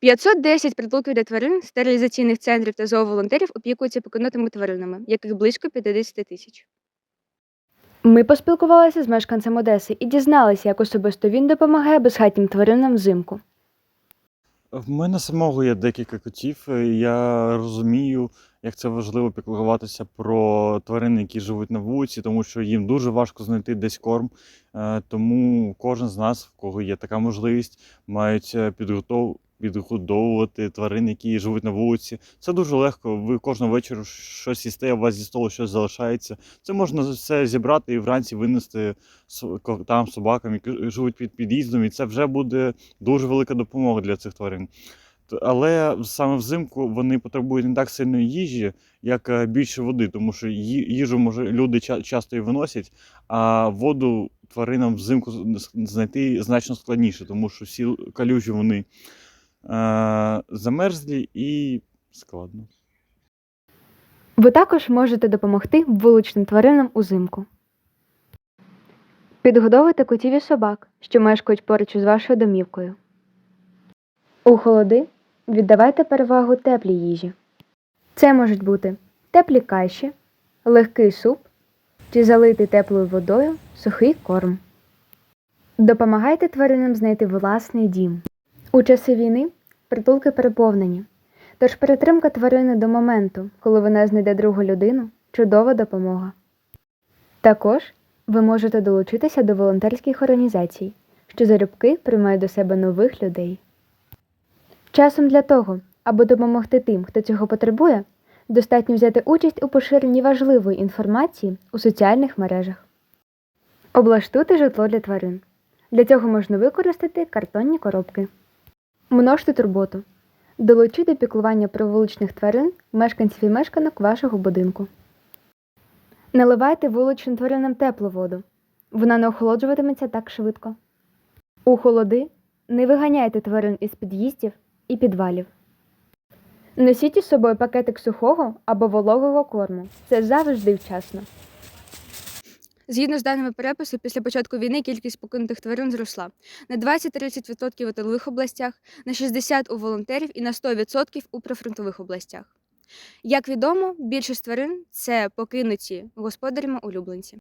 510 притулків для тварин, стерилізаційних центрів та зооволонтерів опікуються покинутими тваринами, яких близько 50 тисяч. Ми поспілкувалися з мешканцем Одеси і дізналися, як особисто він допомагає безхатнім тваринам взимку. В мене самого є декілька котів. Я розумію, як це важливо піклуватися про тварин, які живуть на вулиці, тому що їм дуже важко знайти десь корм. Е, Тому кожен з нас, в кого є така можливість, мають е, підготов... підгодовувати тварин, які живуть на вулиці. Це дуже легко. Ви кожного вечора щось їсте, у вас зі столу щось залишається. Це можна все зібрати і вранці винести котам, собакам, які живуть під під'їздом, і це вже буде дуже велика допомога для цих тварин. Але саме взимку вони потребують не так сильно їжі, як е, більше води, тому що їжу може люди ча- часто і виносять, а воду тваринам взимку знайти значно складніше, тому що всі калюжі вони замерзлі і складно. Ви також можете допомогти вуличним тваринам узимку. Підгодовуйте котів і собак, що мешкають поруч із вашою домівкою. У холоди віддавайте перевагу теплій їжі. Це можуть бути теплі каші, легкий суп чи залитий теплою водою сухий корм. Допомагайте тваринам знайти власний дім. У часи війни притулки переповнені. Тож перетримка тварини до моменту, коли вона знайде другу людину, чудова допомога. Також ви можете долучитися до волонтерських організацій, що залюбки приймають до себе нових людей. Часом для того, аби допомогти тим, хто цього потребує, достатньо взяти участь у поширенні важливої інформації у соціальних мережах. Облаштуйте житло для тварин. Для цього можна використати картонні коробки. Множте турботу. Долучіть до піклування про вуличних тварин мешканців і мешканок вашого будинку. Наливайте вуличним тваринам теплу воду. Вона не охолоджуватиметься так швидко. У холоди не виганяйте тварин із під'їздів і підвалів. Носіть із собою пакетик сухого або вологого корму. Це завжди вчасно. Згідно з даними перепису, після початку війни кількість покинутих тварин зросла на 20-30% у тилових областях, на 60% у волонтерів і на 100% у прифронтових областях. Як відомо, більшість тварин це покинуті господарями улюбленці.